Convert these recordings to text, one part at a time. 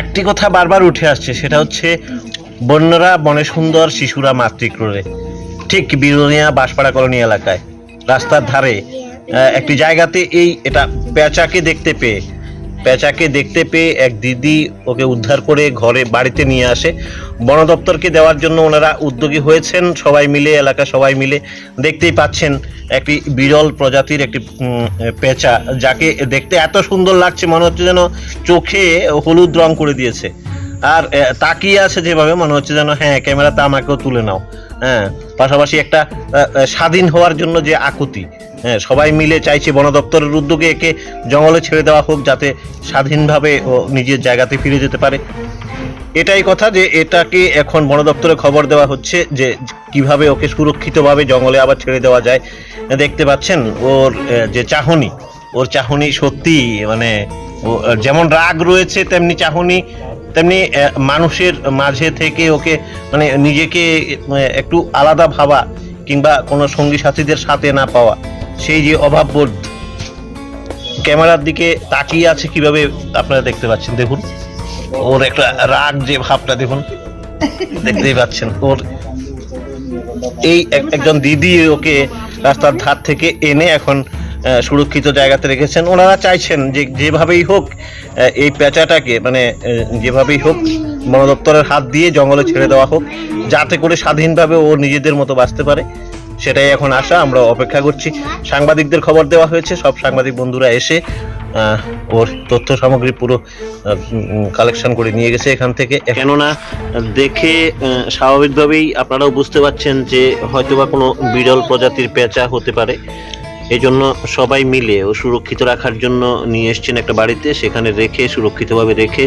একটি কথা বারবার উঠে আসছে, সেটা হচ্ছে বন্যরা বনে সুন্দর শিশুরা মাতৃক্রোড়ে। ঠিক বিরোনিয়া বাঁশপাড়া কলোনি এলাকায়। রাস্তার ধারে একটি জায়গাতে এই এটা পেঁচাকে দেখতে পেয়ে পেঁচাকে দেখতে পেয়ে এক দিদি ওকে উদ্ধার করে ঘরে, বাড়িতে নিয়ে আসে। বন দপ্তরকে দেওয়ার জন্য ওনারা উদ্যোগী হয়েছেন। সবাই মিলে, এলাকা সবাই মিলে দেখতেই পাচ্ছেন একটি বিরল প্রজাতির একটি পেঁচা, যাকে দেখতে এত সুন্দর লাগছে, মনে হচ্ছে যেন চোখে হলুদ রং করে দিয়েছে। আর তাকিয়ে আছে যেভাবে, মনে হচ্ছে যেন হ্যাঁ ক্যামেরাতে আমাকেও তুলে নাও। হ্যাঁ পাশাপাশি একটা স্বাধীন হওয়ার জন্য যে আকুতি। হ্যাঁ সবাই মিলে চাইছে বন দপ্তরের উদ্যোগে একে জঙ্গলে ছেড়ে দেওয়া হোক যাতে স্বাধীনভাবে ও নিজের জায়গাতে ফিরে যেতে পারে। এটাই কথা যে এটাকে এখন বন দপ্তরে খবর দেওয়া হচ্ছে যে কীভাবে ওকে সুরক্ষিতভাবে জঙ্গলে আবার ছেড়ে দেওয়া যায়। দেখতে পাচ্ছেন ওর যে চাহনি, ওর চাহনি সত্যি মানে যেমন রাগ রয়েছে, তেমনি চাহনি, তেমনি মানুষের মাঝে থেকে ওকে মানে নিজেকে একটু আলাদা ভাবা কিংবা কোনো সঙ্গী সাথীদের সাথে না পাওয়া। সেই যে অভাববোধ ক্যামেরার দিকে তাকিয়ে আছে কীভাবে আপনারা দেখতে পাচ্ছেন? দেখুন, ওর একটা রাগ যে ভাবটা, দেখুন, দেখতেই পাচ্ছেন। ওর এই এক- একজন দিদি ওকে রাস্তার ধার থেকে এনে এখন সুরক্ষিত জায়গাতে রেখেছেন। ওনারা চাইছেন যে যেভাবেই হোক এই পেঁচাটাকে মানে যেভাবেই হোক বন দপ্তরের হাত দিয়ে জঙ্গলে ছেড়ে দেওয়া হোক, যাতে করে স্বাধীনভাবে ও নিজেদের মতো বাঁচতে পারে। সেটাই এখন আসা আমরা অপেক্ষা করছি। সাংবাদিকদের খবর দেওয়া হয়েছে, সব সাংবাদিক বন্ধুরা এসে ওর তথ্য সামগ্রী পুরো কালেকশন করে নিয়ে গেছে এখান থেকে। কেননা, দেখে স্বাভাবিকভাবেই আপনারাও বুঝতে পারছেন যে হয়তোবা কোনো বিরল প্রজাতির পেঁচা হতে পারে। এই জন্য সবাই মিলে ও সুরক্ষিত রাখার জন্য নিয়ে এসছেন একটা বাড়িতে, সেখানে রেখে, সুরক্ষিতভাবে রেখে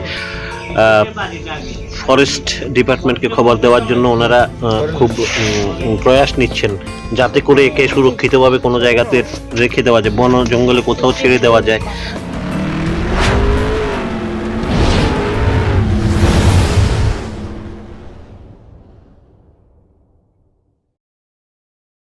ফরেস্ট ডিপার্টমেন্টকে খবর দেওয়ার জন্য ওনারা খুব প্রয়াস নিচ্ছেন, যাতে করে একে সুরক্ষিতভাবে কোনো জায়গাতে রেখে দেওয়া যায়, বন জঙ্গলে কোথাও ছেড়ে দেওয়া যায়।